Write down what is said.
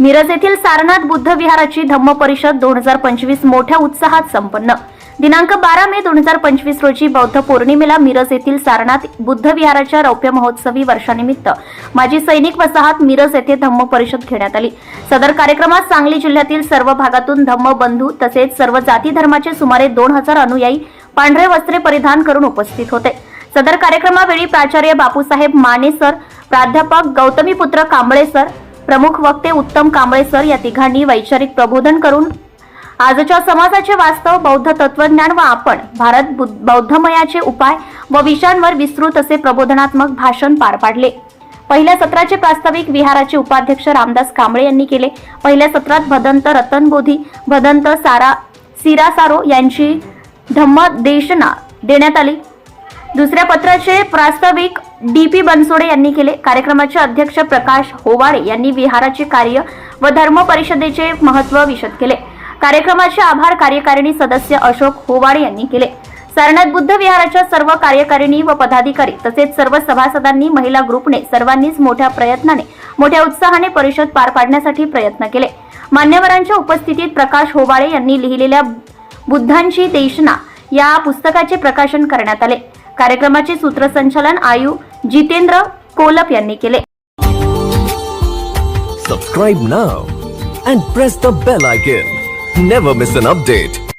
मिरज येथील सारनाथ बुद्ध विहाराची धम्म परिषद दोन हजार पंचवीस मोठ्या उत्साहात संपन्न. दिनांक बारा मे दोन हजार पंचवीस रोजी बौद्ध पौर्णिमेला मिरज येथील सारनाथ बुद्ध विहाराच्या रौप्य महोत्सवी वर्षानिमित्त माजी सैनिक वसाहत मिरज येथे धम्म परिषद घेण्यात आली. सदर कार्यक्रमात सांगली जिल्ह्यातील सर्व भागातून धम्म बंधू तसेच सर्व जाती धर्माचे सुमारे दोन हजार अनुयायी पांढरे वस्त्रे परिधान करून उपस्थित होते. सदर कार्यक्रमावेळी प्राचार्य बापूसाहेब माने सर प्राध्यापक गौतमीपुत्र कांबळे सर प्रमुख वक्ते उत्तम कांबळे सर या तिघांनी वैचारिक प्रबोधन करून आजच्या समाजाचे वास्तव बौद्ध तत्वज्ञान व आपण भारत बुद्ध- बौद्धमयाचे उपाय व विषयांवर विस्तृत असे प्रबोधनात्मक भाषण पार पाडले. पहिल्या सत्राचे प्रास्ताविक विहाराचे उपाध्यक्ष रामदास कांबळे यांनी केले. पहिल्या सत्रात भदंत रतनबोधी भदंत सारा सिरासारो यांची धम्मदेशना देण्यात आली. दुसऱ्या पत्राचे प्रास्ताविक डी पी बनसोडे यांनी केले. कार्यक्रमाचे अध्यक्ष प्रकाश होवाळे यांनी विहाराचे कार्य व धर्म परिषदेचे महत्त्व विशद केले. कार्यक्रमाचे आभार कार्यकारिणी सदस्य अशोक होवाळे यांनी केले. सरनाथ बुद्ध विहाराच्या सर्व कार्यकारिणी व पदाधिकारी तसेच सर्व सभासदांनी महिला ग्रुपने सर्वांनीच मोठ्या प्रयत्नाने मोठ्या उत्साहाने परिषद पार पाडण्यासाठी प्रयत्न केले. मान्यवरांच्या उपस्थितीत प्रकाश होवाळे यांनी लिहिलेल्या बुद्धांची देशना या पुस्तकाचे प्रकाशन करण्यात आले कार्यक्रमाचे सूत्रसंचालन आयु जितेंद्र कोलप यांनी केले subscribe now and press the bell icon never miss an update